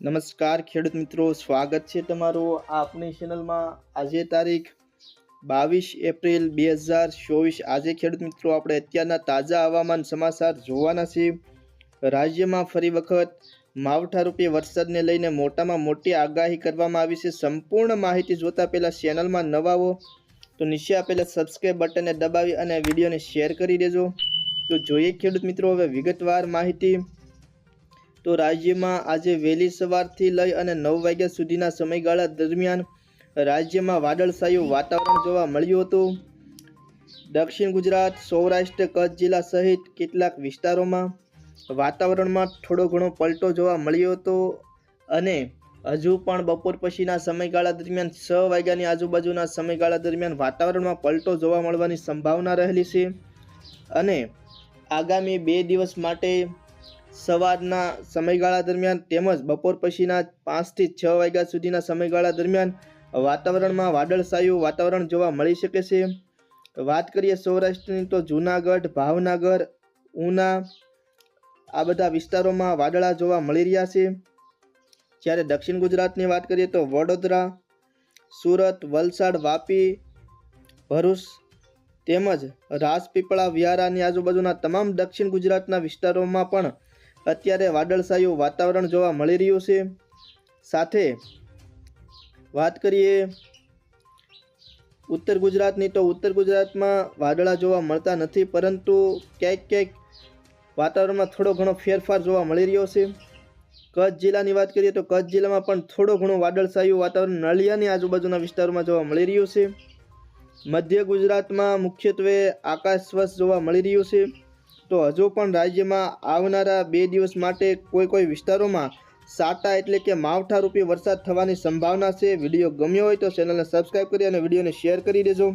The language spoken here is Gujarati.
નમસ્કાર, ખેડૂત મિત્રો. સ્વાગત છે તમારું આપની ચેનલમાં. આજે તારીખ બાવીસ એપ્રિલ બે હજાર ચોવીસ. આજે ખેડૂત મિત્રો, આપણે અત્યારના તાજા હવામાન સમાચાર જોવાના છે. રાજ્યમાં ફરી વખત માવઠા રૂપે વરસાદને લઈને મોટામાં મોટી આગાહી કરવામાં આવી છે. સંપૂર્ણ માહિતી જોતા પહેલાં ચેનલમાં નવાવો તો નીચે આપેલા સબસ્ક્રાઈબ બટનને દબાવી અને વિડીયોને શેર કરી દેજો. તો જોઈએ ખેડૂત મિત્રો, હવે વિગતવાર માહિતી. તો રાજ્યમાં આજે વહેલી સવારથી લઈ અને નવ વાગ્યા સુધીના સમયગાળા દરમિયાન રાજ્યમાં વાદળછાયું વાતાવરણ જોવા મળ્યું હતું. દક્ષિણ ગુજરાત, સૌરાષ્ટ્ર, કચ્છ જિલ્લા સહિત કેટલાક વિસ્તારોમાં વાતાવરણમાં થોડો ઘણો પલટો જોવા મળ્યો હતો અને હજુ પણ બપોર પછીના સમયગાળા દરમિયાન છ વાગ્યાની આજુબાજુના સમયગાળા દરમિયાન વાતાવરણમાં પલટો જોવા મળવાની સંભાવના રહેલી છે. અને આગામી બે દિવસ માટે સવારના સમયગાળા દરમિયાન તેમજ બપોર પછીના પાંચથી છ વાગ્યા સુધીના સમયગાળા દરમિયાન વાતાવરણમાં વાદળછાયું વાતાવરણ જોવા મળી શકે છે. વાત કરીએ સૌરાષ્ટ્રની તો જૂનાગઢ, ભાવનગર, ઉના આ બધા વિસ્તારોમાં વાદળા જોવા મળી રહ્યા છે. જ્યારે દક્ષિણ ગુજરાતની વાત કરીએ તો વડોદરા, સુરત, વલસાડ, વાપી, ભરૂચ તેમજ રાજપીપળા, વિહારાની આજુબાજુના તમામ દક્ષિણ ગુજરાતના વિસ્તારોમાં પણ અત્યારે વાદળછાયું વાતાવરણ જોવા મળી રહ્યું છે. સાથે વાત કરીએ ઉત્તર ગુજરાતની તો ઉત્તર ગુજરાતમાં વાદળા જોવા મળતા નથી, પરંતુ ક્યાંક ક્યાંક વાતાવરણમાં થોડો ઘણો ફેરફાર જોવા મળી રહ્યો છે. કચ્છ જિલ્લાની વાત કરીએ તો કચ્છ જિલ્લામાં પણ થોડો ઘણો વાદળછાયું વાતાવરણ નળિયાની આજુબાજુના વિસ્તારોમાં જોવા મળી રહ્યું છે. મધ્ય ગુજરાતમાં મુખ્યત્વે આકાશ સ્વચ્છ જોવા મળી રહ્યું છે. તો હજુ પણ રાજ્યમાં આવનારા બે દિવસ માટે કોઈ કોઈ વિસ્તારોમાં સાટા એટલે કે માવઠારૂપી વરસાદ થવાની સંભાવના છે. વીડિયો ગમ્યો હોય તો ચેનલને સબસ્ક્રાઈબ કરી અને વિડીયોને શેર કરી દેજો.